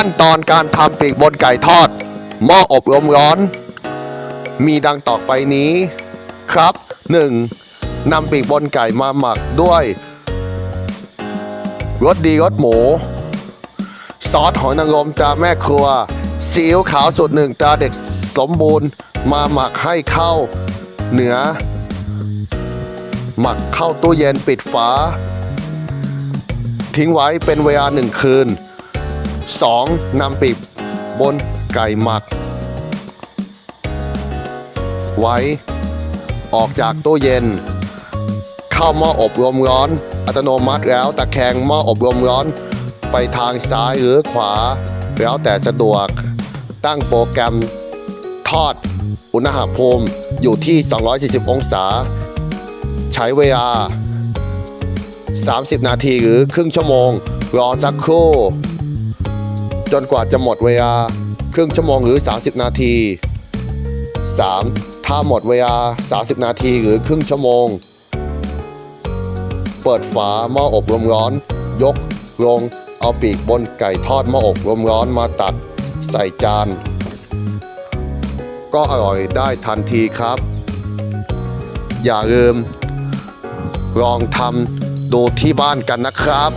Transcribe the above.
ขั้นตอนการทำปีกบนไก่ทอด หม้ออบลมร้อน มีดังต่อไปนี้ครับ 1. นำปีกบนไก่มาหมักด้วยรสดีรสหมู ซอสหอยนางรมตาแม่ครัวซีอิ๊วขาวสูตรหนึ่งตาเด็กสมบูรณ์ มาหมักให้เข้าเหนือหมักเข้าตู้เย็นปิดฝา ทิ้งไว้เป็นเวลาหนึ่งคืน 2. นำปีกบนไก่หมัก ไว้ ออกจากตู้เย็น เข้าหม้ออบลมร้อน อัตโนมัติแล้วตะแคงหม้ออบลมร้อน ไปทางซ้ายหรือขวา แล้วแต่สะดวก ตั้งโปรแกรมทอด อุณหภูมิอยู่ที่ 240 องศา ใช้เวลา 30 นาทีหรือครึ่งชั่วโมง รอสักครู่ จนกว่าจะหมดเวลาครึ่งชั่วโมงหรือ 30 นาที 3. ถ้าหมดเวลา 30 นาทีหรือครึ่งชั่วโมง เปิดฝาหม้ออบลมร้อน ยกลงเอาปีกบนไก่ทอดหม้ออบลมร้อนมาตัดใส่จาน ก็อร่อยได้ทันทีครับ อย่าลืมลองทำดูที่บ้านกันนะครับ